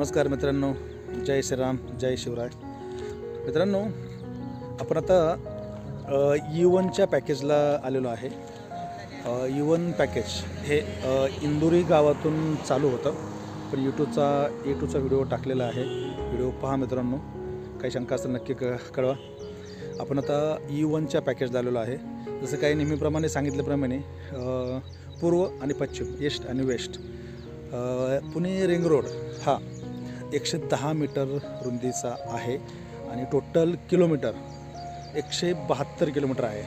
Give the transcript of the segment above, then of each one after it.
नमस्कार मित्रांनो जय श्रीराम जय शिवराय. मित्रांनो आपण आता युवनच्या e पॅकेजला आलेलो आहे. युवन पॅकेज e हे इंदुरी गावातून चालू होतं. पण यूट्यूबचा यूट्यूबचा व्हिडिओ टाकलेला आहे. व्हिडिओ पहा मित्रांनो काही शंका असेल नक्की क कळवा. आपण आता यू वनच्या पॅकेजला आलेलो आहे. जसं काही नेहमीप्रमाणे सांगितल्याप्रमाणे पूर्व आणि पश्चिम ईस्ट आणि वेस्ट पुणे रिंग रोड हा. एकशे दहा मीटर रुंदीचा आहे आणि टोटल किलोमीटर एकशे बहात्तर किलोमीटर आहे.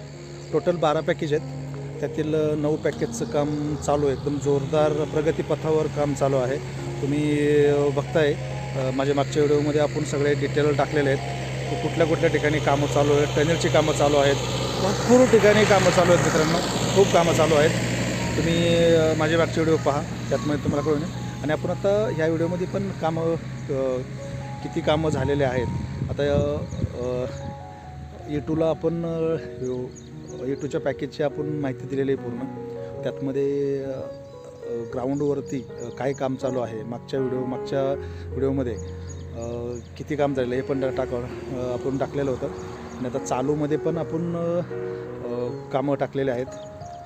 टोटल बारा पॅकेज आहेत. त्यातील नऊ पॅकेजचं काम चालू आहे. एकदम जोरदार प्रगतीपथावर काम चालू आहे. तुम्ही बघताय माझ्या मागच्या व्हिडिओमध्ये आपण सगळे डिटेल टाकलेले आहेत. कुठल्या कुठल्या ठिकाणी कामं चालू आहेत टनेलची कामं चालू आहेत भरपूर ठिकाणी कामं चालू आहेत मित्रांनो. खूप कामं चालू आहेत. तुम्ही माझे मागचे व्हिडिओ पहा. त्यातमध्ये तुम्हाला कळून येईल. आणि आपण आता ह्या व्हिडिओमध्ये पण कामं किती कामं झालेले आहेत. आता ए टूला e आपण ए टूच्या पॅकेजची आपण माहिती दिलेली आहे पूर्ण. त्यातमध्ये ग्राउंडवरती काय काम चालू आहे मागच्या व्हिडिओ मागच्या व्हिडिओमध्ये. किती काम झालेलं हे पण टाक आपण टाकलेलं होतं. आणि आता चालूमध्ये पण आपण कामं टाकलेले आहेत.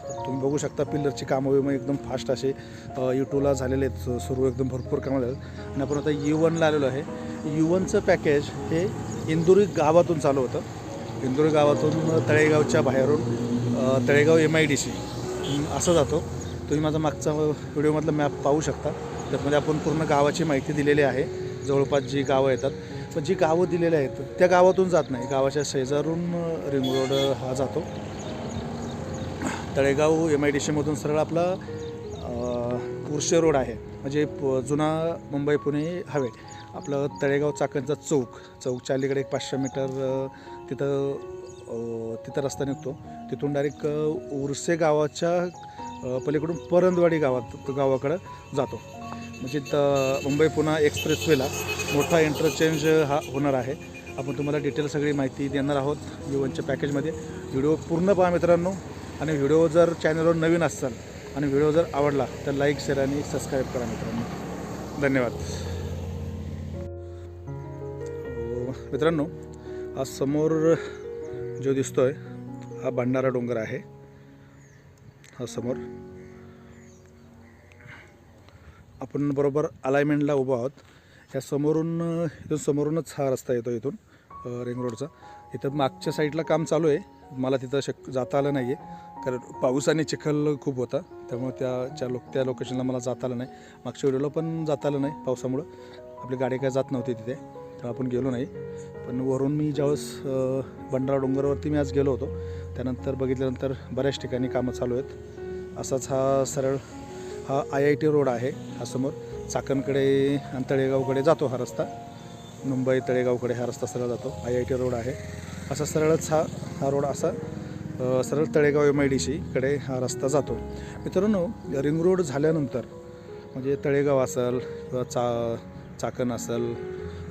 तुम्ही बघू शकता पिल्लरची कामं विमं एकदम फास्ट असे यूट्यूबला झालेले आहेत सुरू एकदम भरपूर कामं झाले आणि आपण आता यू वनला आलेलो आहे. यू वनचं पॅकेज हे इंदुरी गावातून चालू होतं. इंदुरी गावातून तळेगावच्या बाहेरून Talegaon M I D C असं जातो. तुम्ही माझा मागचा व्हिडिओमधला मॅप पाहू शकता. त्यामध्ये आपण पूर्ण गावाची माहिती दिलेली आहे. जवळपास जी गावं येतात. पण जी गावं दिलेली आहेत त्या गावातून जात नाही. गावाच्या शेजारून रिंग रोड हा जातो. तळेगाव एम आय डी सीमधून सरळ आपला उर्शे रोड आहे. म्हणजे प- जुना मुंबई पुणे हवे आपलं तळेगाव चाकणचा चौक चौकच्या अलीकडे एक पाचशे मीटर तिथं तिथं रस्ता निघतो. तिथून डायरेक्ट उर्से गावाच्या पलीकडून परंदवाडी गावात गावाकडं जातो. म्हणजे त मुंबई पुन्हा एक्सप्रेसवेला मोठा इंटरचेंज हा होणार आहे. आपण तुम्हाला डिटेल सगळी माहिती देणार आहोत युवनच्या पॅकेजमध्ये. व्हिडिओ पूर्ण पहा मित्रांनो. आणि व्हिडिओ जर चॅनलवर नवीन असाल आणि व्हिडिओ जर आवडला तर लाईक शेअर आणि सबस्क्राईब करा मित्रांनो. धन्यवाद. मित्रांनो हा समोर जो दिसतो आहे हा भंडारा डोंगर आहे. हा समोर. आपण बरोबर अलायमेंटला उभो आहोत. या समोरून इथून समोरूनच हा रस्ता येतो इथून रिंग रोडचा इथं मागच्या साईडला काम चालू आहे. मला तिथं शक जाता आलं नाही आहे कारण पाऊस आणि चिखल खूप होता त्यामुळे त्या ज्या लोक त्या लोकेशनला मला जाता आलं नाही. मागच्या व्हिडिओला पण जाता आलं नाही पावसामुळं. आपली गाडी काय जात नव्हती तिथे तर आपण गेलो नाही. पण वरून मी ज्यावेळेस भंडारा डोंगरावरती मी आज गेलो होतो त्यानंतर बघितल्यानंतर बऱ्याच ठिकाणी कामं चालू आहेत. असाच हा सरळ हा आय आय टी रोड आहे हा समोर. चाकणकडे आणि तळेगावकडे जातो हा रस्ता. मुंबई तळेगावकडे हा रस्ता सरळ जातो. आय आय टी रोड आहे. असा सरळच हा हा रोड असा. सरळ तळेगाव एम आय डी सीकडे हा रस्ता जातो. मित्रांनो रिंग रोड झाल्यानंतर म्हणजे तळेगाव असेल किंवा चा चाकण असेल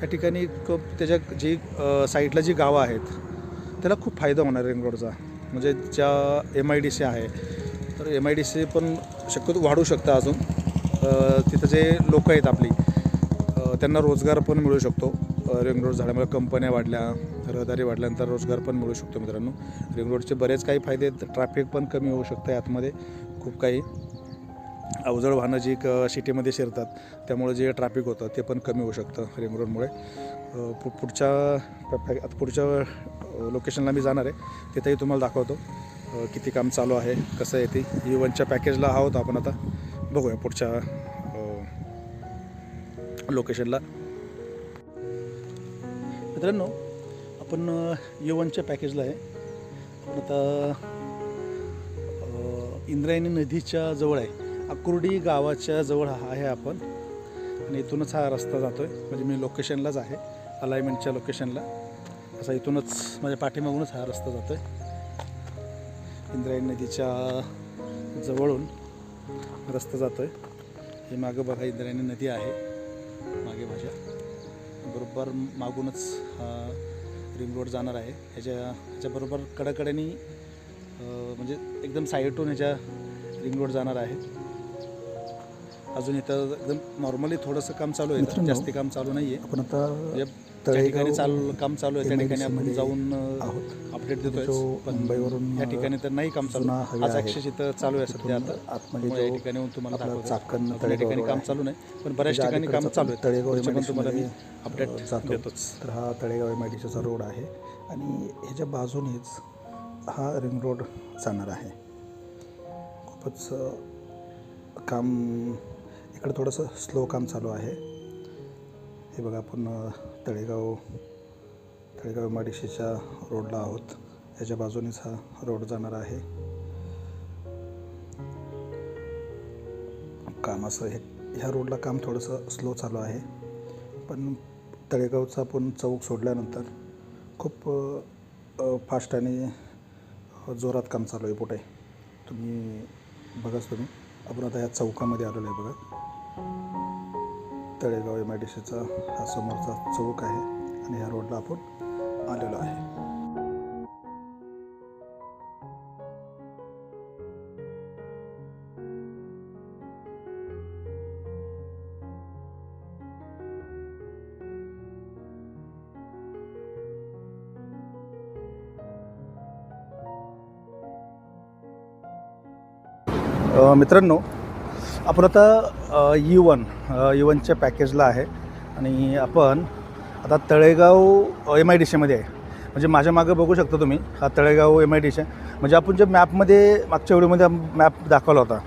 या ठिकाणी त्याच्या जी साईडला जी गावं आहेत त्याला खूप फायदा होणार रिंग रोडचा. म्हणजे ज्या एम आय डी सी आहे तर एम आय डी सी पण शक्यतो वाढू शकतं अजून. तिथं जे लोकं आहेत आपली त्यांना रोजगार पण मिळू शकतो रिंग रोड झाल्यामुळे कंपन्या वाढल्या रहदारी वाढल्यानंतर रोजगार पण मिळू शकतो मित्रांनो. रिंग रोडचे बरेच काही फायदे आहेत. ट्रॅफिक पण कमी होऊ शकतं यातमध्ये खूप काही अवजड वाहनं जी क सिटीमध्ये शिरतात त्यामुळे जे ट्रॅफिक होतं ते पण कमी होऊ शकतं रिंग रोडमुळे पु पुढच्या आता पुढच्या लोकेशनला मी जाणार आहे. तिथंही तुम्हाला दाखवतो. किती काम चालू आहे कसं आहे ते. E युवनच्या पॅकेजला आहोत आपण आता. बघूया पुढच्या लोकेशनला मित्रांनो आपण अ, पॅकेजला आहे. आपण आता इंद्रायणी नदीच्या जवळ आहे. अकुर्डी गावाच्या जवळ हा आहे आपण. आणि इथूनच हा रस्ता जातो आहे म्हणजे मी लोकेशनलाच आहे. अलाइनमेंटच्या लोकेशनला असा इथूनच माझ्या पाठीमागूनच हा रस्ता जातो आहे इंद्रायणी नदीच्या जवळून रस्ता जातो आहे हे मागं बघा इंद्रायणी नदी आहे. मागे माझ्या. बरोबर मागूनच हा रिंग रोड जाणार आहे. ह्याच्या ह्याच्याबरोबर कडाकड्याने म्हणजे एकदम साईडून ह्याच्या रिंग रोड जाणार आहे. अजून इथं एकदम नॉर्मली थोडंसं काम चालू आहे. जास्ती काम चालू नाही आहे आपण आता म्हणजे ज्या ठिकाणी चालू काम चालू आहे त्या ठिकाणी आपण जाऊन आहोत. अपडेट पण मुंबईवरून या ठिकाणी तर नाही काम चालू. आज. ॲक्सेस इथं चालू आहे सध्या आता. आतमध्ये या ठिकाणी येऊन तुम्हाला दाखवतो चाकण या ठिकाणी काम. चालू नाही पण बऱ्याच त्याच्या ठिकाणी काम चालू आहे. तळेगाव पण तुम्हाला मी अपडेट देतोच. तर हा तळेगाव एम आय डी सीचा रोड आहे आणि ह्याच्या बाजूनेच हा रिंग रोड जाणार आहे. खूपच काम इकडं थोडंसं स्लो काम चालू आहे. हे बघा आपण तळेगाव तळेगाव एम रोडला आहोत. ह्याच्या बाजूनेच हा रोड जाणार आहे. काम असं हे ह्या रोडला काम थोडंसं स्लो चालू आहे. पण तळेगावचा आपण चौक सोडल्यानंतर खूप फास्ट आणि जोरात काम चालू आहे पुढे. तुम्ही बघाच तुम्ही. आपण आता ह्या चौकामध्ये आलेलो आहे बघा. तळेगाव एम आय डी सीचा हा समोरचा चौक आहे आणि ह्या रोडला आपण आलेलो आहे. मित्रांनो आपण आता यू वन यू वनच्या पॅकेजला आहे. आणि आपण आता तळेगाव एम आय डी सीमध्ये आहे. म्हणजे माझ्या मागं बघू शकता तुम्ही हा Talegaon M I D C म्हणजे आपण जे मॅपमध्ये मागच्या व्हिडिओमध्ये मॅप दाखवला होता.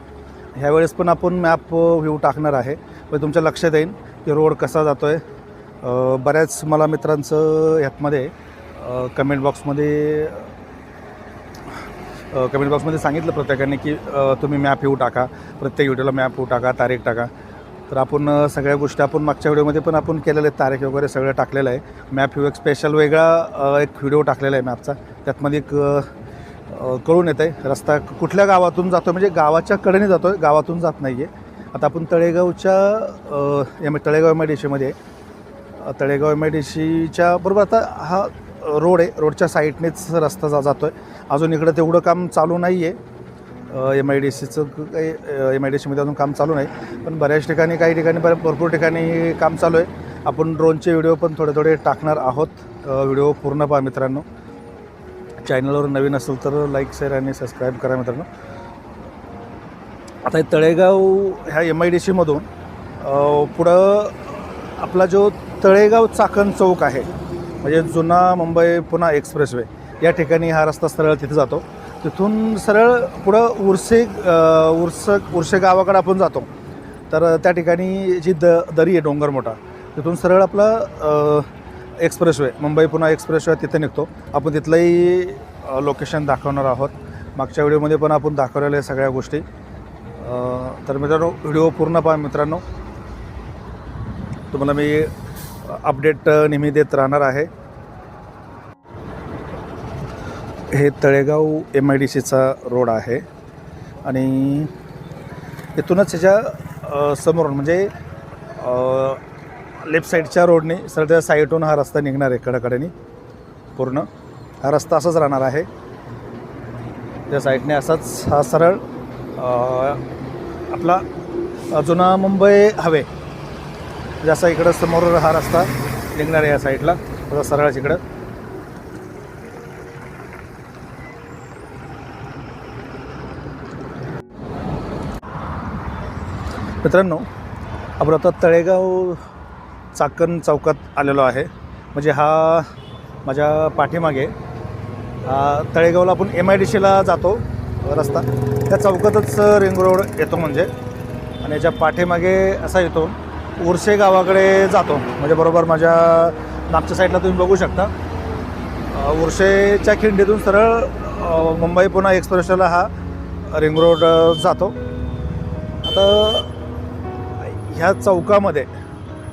ह्यावेळेस पण आपण मॅप व्ह्यू टाकणार आहे. म्हणजे तुमच्या लक्षात येईल की रोड कसा जातो आहे बऱ्याच मला मित्रांचं ह्यातमध्ये कमेंट बॉक्समध्ये कमेंट बॉक्समध्ये सांगितलं प्रत्येकाने की तुम्ही मॅप येऊ टाका. प्रत्येक व्हिडिओला मॅप येऊ टाका तारीख टाका. तर आपण सगळ्या गोष्टी आपण मागच्या व्हिडिओमध्ये पण आपण केलेले आहेत. तारीख वगैरे सगळं टाकलेलं आहे. मॅप एक स्पेशल वेगळा एक व्हिडिओ टाकलेला आहे मॅपचा त्यातमध्ये एक कळून येतं आहे रस्ता कुठल्या गावातून जातो म्हणजे गावाच्या कडेने जातो आहे गावातून जात नाही आहे आता आपण तळेगावच्या M Talegaon M I D सीमध्ये तळेगाव एम आय डी सीच्या बरोबर आता हा रोड आहे. रोडच्या साईडनेच रस्ता जा जातो आहे अजून इकडं तेवढं काम चालू नाही आहे एम आय डी सीचं काही एम आय डी सीमध्ये अजून काम चालू नाही. पण बऱ्याच ठिकाणी काही ठिकाणी बऱ्या भरपूर ठिकाणी काम चालू आहे. आपण ड्रोनचे व्हिडिओ पण थोडे थोडे टाकणार आहोत. व्हिडिओ पूर्ण पहा मित्रांनो. चॅनलवर नवीन असेल तर लाईक शेअर आणि सबस्क्राईब करा मित्रांनो. आता हे तळेगाव ह्या एम आय डी सीमधून पुढं आपला जो तळेगाव चाकण चौक आहे म्हणजे जुना मुंबई पुणा एक्सप्रेसवे या ठिकाणी हा रस्ता सरळ तिथे जातो. तिथून सरळ पुढं उर्से उर्स उर्से गावाकडे आपण जातो. तर त्या ठिकाणी जी द दरी आहे डोंगर मोठा तिथून सरळ आपला एक्सप्रेसवे मुंबई पुन्हा एक्सप्रेसवे तिथे निघतो. आपण तिथलंही लोकेशन दाखवणार आहोत. मागच्या व्हिडिओमध्ये पण आपण दाखवलेल्या सगळ्या गोष्टी. तर मित्रांनो व्हिडिओ पूर्ण पहा मित्रांनो. तुम्हाला मी अपडेट नेहमी देत राहणार आहे. हे तळेगाव एम आय डी सीचा रोड आहे. आणि इथूनच ह्याच्या समोरून म्हणजे लेफ्ट साईडच्या रोडने सरळ त्या हा रस्ता निघणार आहे कडाकडेनी पूर्ण. हा रस्ता असाच राहणार आहे. त्या साईडने असाच हा सरळ आपला जुना मुंबई हवे जसा इकडं समोर हा रस्ता निघणार आहे या साईडला. तसा सरळ इकडं मित्रांनो आपण आता तळेगाव चाकण चौकात आलेलो आहे. म्हणजे हा माझ्या पाठीमागे तळेगावला आपण एम आय डी सीला जातो रस्ता. त्या चौकातच रिंग रोड येतो म्हणजे. आणि याच्या पाठीमागे असा येतो उर्से गावाकडे जातो. म्हणजे बरोबर माझ्या नागच्या साईडला तुम्ही बघू शकता. उर्सेच्या खिंडीतून सरळ मुंबई पुणा एक्सप्रेसला हा रिंग रोड जातो. आता ह्या चौकामध्ये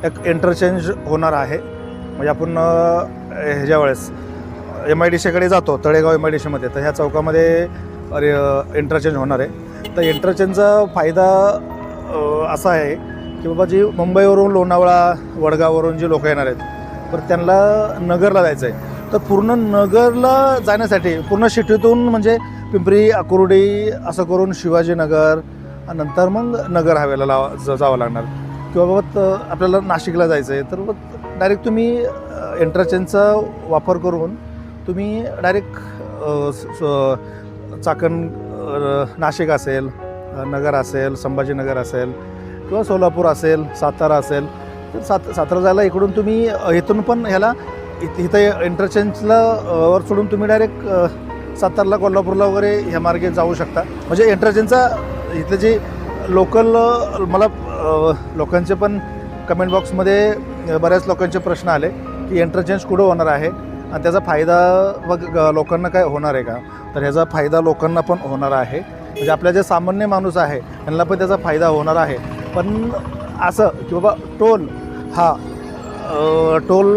एक इंटरचेंज होणार आहे. म्हणजे आपण ह्याच्या वेळेस एम आय डी सीकडे जातो तळेगाव एम आय डी सीमध्ये तर ह्या चौकामध्ये अरे इंटरचेंज होणार आहे. तर इंटरचेंजचा फायदा असा आहे की बाबा जी मुंबईवरून लोणावळा वडगाववरून जी लोक येणार आहेत तर त्यांना नगरला जायचं आहे तर पूर्ण नगरला जाण्यासाठी पूर्ण सिटीतून म्हणजे पिंपरी अकुर्डी असं करून शिवाजीनगर नंतर मग नगर हवेला लावा ज- जावं लागणार. किंवा बाबत आपल्याला नाशिकला जायचं आहे तर मग डायरेक्ट तुम्ही इंटरचेंजचा वापर करून तुम्ही डायरेक्ट चाकण नाशिक असेल नगर असेल संभाजीनगर असेल किंवा सोलापूर असेल सातारा असेल तर सात सातारा जायला इकडून तुम्ही इथून पण ह्याला इत- इथं एंटरचेंजला वर सोडून तुम्ही डायरेक्ट सातारला कोल्हापूरला वगैरे ह्या मार्गे जाऊ शकता. म्हणजे एंटरचेंजचा इथलं जे लोकल मला लोकांचे पण कमेंट बॉक्समध्ये बऱ्याच लोकांचे प्रश्न आले की इंटरचेंज कुठं होणार आहे आणि त्याचा फायदा मग लोकांना काय होणार आहे का? तर ह्याचा फायदा लोकांना पण होणार आहे. म्हणजे आपल्या जे सामान्य माणूस आहे त्यांना पण त्याचा फायदा होणार आहे. पण असं की बाबा टोल हा टोल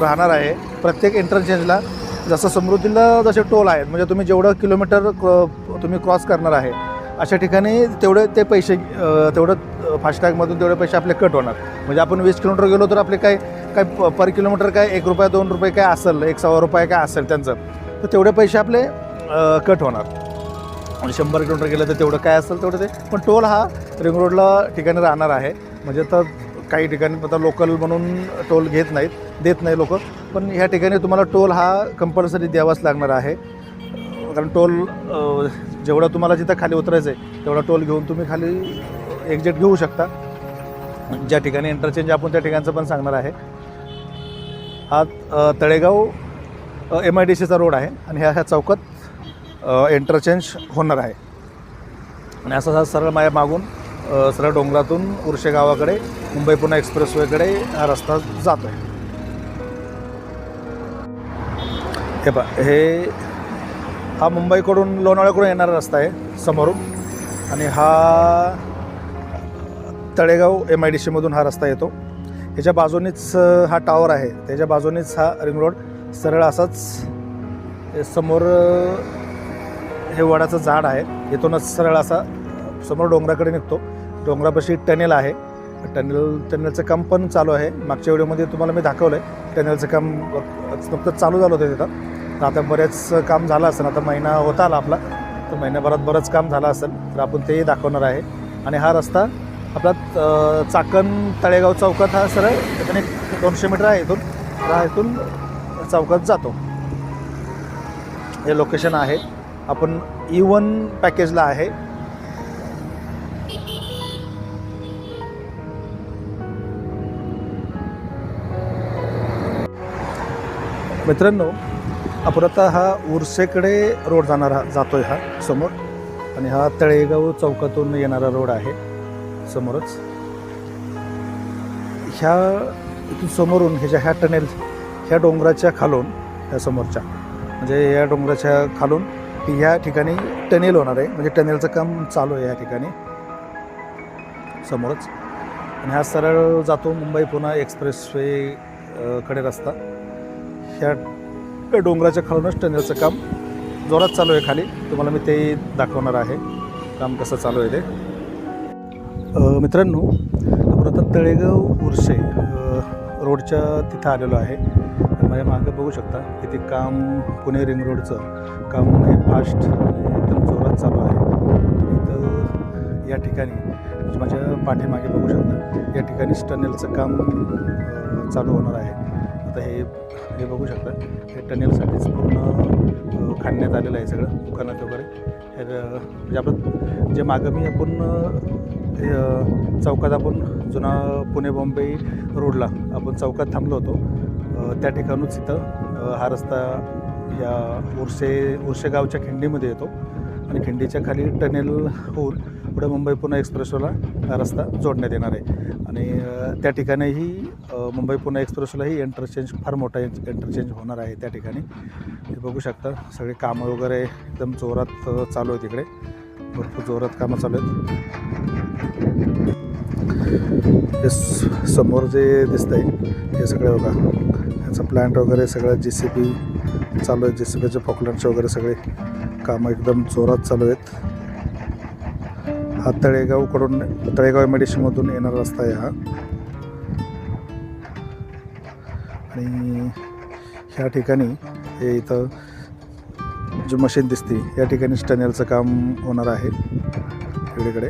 राहणार आहे प्रत्येक इंटरचेंजला जसं समृद्धीला जसे टोल आहेत म्हणजे तुम्ही जेवढं किलोमीटर क्रॉ- तुम्ही क्रॉस करणार आहे अशा ठिकाणी तेवढे ते पैसे तेवढं फास्टॅगमधून तेवढे पैसे आपले कट होणार. म्हणजे आपण वीस किलोमीटर गेलो तर आपले काय काय प- पर किलोमीटर काय एक रुपया दोन रुपये काय असेल एक सव्वा रुपये काय असेल त्यांचं तर तेवढे पैसे आपले कट होणार. शंभर किलोमीटर गेलं तर तेवढं काय असेल तेवढं ते. पण टोल हा रिंग रोडला ठिकाणी राहणार आहे. म्हणजे तर काही ठिकाणी आता लोकल म्हणून टोल घेत नाहीत देत नाही लोक. पण ह्या ठिकाणी तुम्हाला टोल हा कंपल्सरी द्यावाच लागणार आहे. कारण टोल जेवढा तुम्हाला जिथं खाली उतरायचं आहे तेवढा टोल घेऊन तुम्ही खाली एक्झिट घेऊ शकता. ज्या ठिकाणी इंटरचेंज आपण त्या ठिकाणचं पण सांगणार आहे. हा तळेगाव एम आय डी सीचा रोड आहे आणि ह्या ह्या चौकात इंटरचेंज होणार आहे. आणि असा हा सरळ माया मागून सरळ डोंगरातून उर्शे गावाकडे मुंबई पुणे एक्सप्रेसवेकडे हा रस्ता जातो आहे हे पा हे हा मुंबईकडून लोणावळ्याकडून येणारा रस्ता आहे समोरून. आणि हा तळेगाव एम आय डी सीमधून हा रस्ता येतो. ह्याच्या बाजूनेच हा टावर आहे. त्याच्या बाजूनेच हा रिंग रोड सरळ असाच समोर हे वडाचं झाड आहे. इथूनच सरळ असा समोर डोंगराकडे निघतो. डोंगरापाशी टनेल आहे. टनेल टनेलचं काम पण चालू आहे. मागच्या व्हिडिओमध्ये तुम्हाला मी दाखवलं आहे टनेलचं काम नुकतंच चालू झालं होतं तिथं. तर आता बरेच काम झालं असेल आता महिना होता आला आपला तर महिन्याभरात बरंच काम झालं असेल तर आपण तेही दाखवणार आहे. आणि हा रस्ता आपला चाकण तळेगाव चौकात हा सरळ त्याच्याने दोनशे मीटर आहे इथून हा इथून चौकात जातो. हे लोकेशन आहे. आपण ई वन पॅकेजला आहे. मित्रांनो आपण हा उर्सेकडे रोड जाणारा जातो आहे हा समोर. आणि हा तळेगाव चौकातून येणारा रोड आहे समोरच. ह्या इथून समोरून ह्याच्या ह्या टनेल ह्या डोंगराच्या खालून ह्या समोरच्या म्हणजे या डोंगराच्या खालून ह्या ठिकाणी टनेल होणार आहे. म्हणजे टनेलचं काम चालू आहे या ठिकाणी. समोरच. आणि हा सरळ जातो मुंबई पुणे एक्सप्रेसवे कडे रस्ता. ह्या ह्या डोंगराच्या खालूनच टनेलचं काम जोरात चालू आहे खाली. तुम्हाला मी ते दाखवणार आहे. काम कसं चालू आहे ते. मित्रांनो आपण आता तळेगाव उर्से रोडच्या तिथं आलेलो आहे. माझ्या मागे बघू शकता किती काम पुणे रिंग रोडचं काम हे फास्ट एकदम जोरात चालू आहे. इथं या ठिकाणी माझ्या पाठीमागे बघू शकता या ठिकाणी टनेलचं काम चालू होणार आहे. आता हे हे बघू शकता. हे टनेलसाठीच पूर्ण अ, खाणण्यात आलेलं आहे सगळं दुकानात वगैरे. हे म्हणजे आपण जे मागं मी आपण हे, चौकात आपण जुना पुणे बॉम्बे रोडला आपण चौकात थांबलो होतो. त्या ठिकाणूच इथं हा रस्ता या उर्से उर्सेगावच्या खिंडीमध्ये येतो. आणि खिंडीच्या खाली टनेल होऊन पुढे मुंबई पुणे एक्सप्रेसवेला हा रस्ता जोडण्यात येणार आहे. आणि त्या ठिकाणीही मुंबई पुणे एक्सप्रेसवेलाही इंटरचेंज फार मोठा इंटरचेंज होणार आहे त्या ठिकाणी. हे बघू शकता सगळे कामं वगैरे एकदम जोरात चालू आहेत तिकडे भरपूर जोरात कामं चालू आहेत. स- समोर जे दिसतंय हे सगळे बघा. ह्याचं प्लॅन्ट वगैरे सगळं जे सी बी चालू आहे जे सी बीचे पॉकलँडचे वगैरे सगळे कामं एकदम जोरात चालू आहेत. हा तळेगावकडून तळेगाव मेडिशनमधून येणारा रस्ता आहे हा. आणि ह्या ठिकाणी हे इथं जी मशीन दिसते या ठिकाणी टनेलचं काम होणार आहे इकडेकडे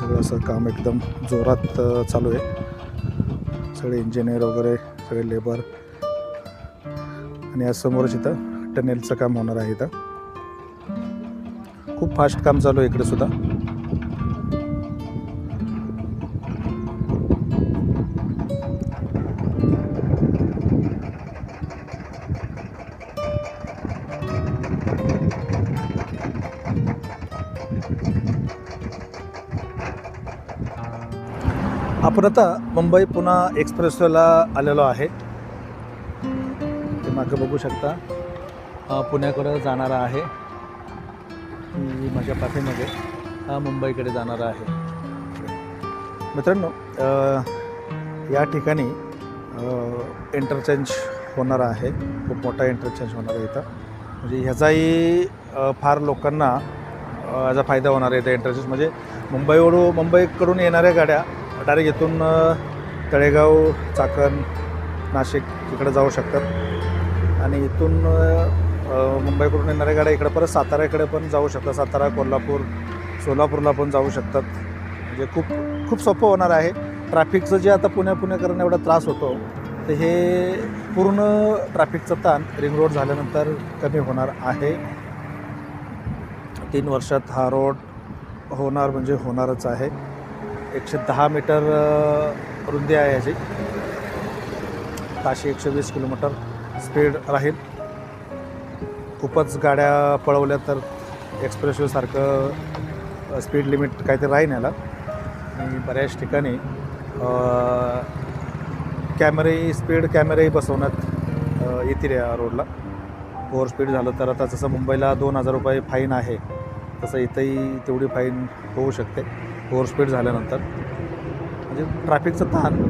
सगळं असं काम एकदम जोरात चालू आहे. सगळे इंजिनियर वगैरे सगळे लेबर आणि आज समोरच इथं टनेलचं काम होणार आहे इथं. खूप फास्ट काम चालू आहे इकडे सुद्धा. आपण आता मुंबई पुणा एक्सप्रेसवेला आलेलो आहे. ते मागं बघू शकता. पुण्याकडं जाणारा आहे. माझ्या पाठीमध्ये हा मुंबईकडे जाणारा आहे. मित्रांनो या ठिकाणी इंटरचेंज होणार आहे. खूप मोठा इंटरचेंज होणार आहे इथं. म्हणजे ह्याचाही फार लोकांना याचा फायदा होणार आहे त्या इंटरचेंज म्हणजे मुंबईवरून मुंबईकडून येणाऱ्या गाड्या डायरेक्ट इथून तळेगाव चाकण नाशिक तिकडे जाऊ शकतात. आणि इथून मुंबईकडून येणाऱ्या गाड्या इकडे परत साताऱ्याकडे पण जाऊ शकतात. सातारा कोल्हापूर सोलापूरला पण जाऊ शकतात. म्हणजे खूप खूप सोपं होणार आहे. ट्रॅफिकचं जे आता पुण्या पुणेकरांना एवढा त्रास होतो तर हे पूर्ण ट्रॅफिकचं ताण रिंग रोड झाल्यानंतर कमी होणार आहे. तीन वर्षात हा रोड होणार म्हणजे होणारच आहे. एकशे दहा मीटर रुंदी आहे याची. ताशी एकशे वीस किलोमीटर स्पीड राहील. खूपच गाड्या पळवल्या तर एक्सप्रेसवेसारखं स्पीड लिमिट काहीतरी राहीन याला. आणि बऱ्याच ठिकाणी कॅमेरे स्पीड कॅमेरेही बसवण्यात येतील या रोडला ओव्हर स्पीड झालं तर आता जसं मुंबईला दोन हजार रुपये फाईन आहे तसं इथंही तेवढी फाईन होऊ शकते ओव्हर स्पीड झाल्यानंतर. म्हणजे ट्रॅफिकचं ताण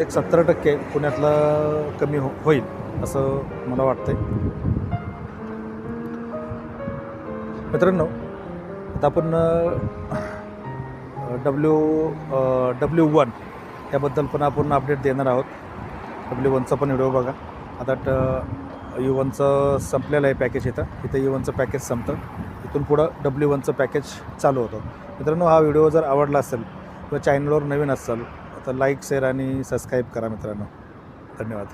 एक सत्तर टक्के पुण्यातलं कमी हो होईल असं मला वाटतंय. मित्रांनो आता आपण डब्ल्यू डब्ल्यू वन याबद्दल पण आपण अपडेट देणार आहोत. डब्ल्यू वनचा पण व्हिडिओ बघा. आता ट यू वनचं संपलेलं आहे पॅकेज इथं. इथं यू वनचं पॅकेज संपतं. इथून पुढं डब्ल्यू वनचं पॅकेज चालू होतं. मित्रांनो हा व्हिडिओ जर आवडला असेल किंवा चॅनलवर नवीन असाल तर लाईक शेअर आणि सबस्क्राईब करा मित्रांनो. धन्यवाद.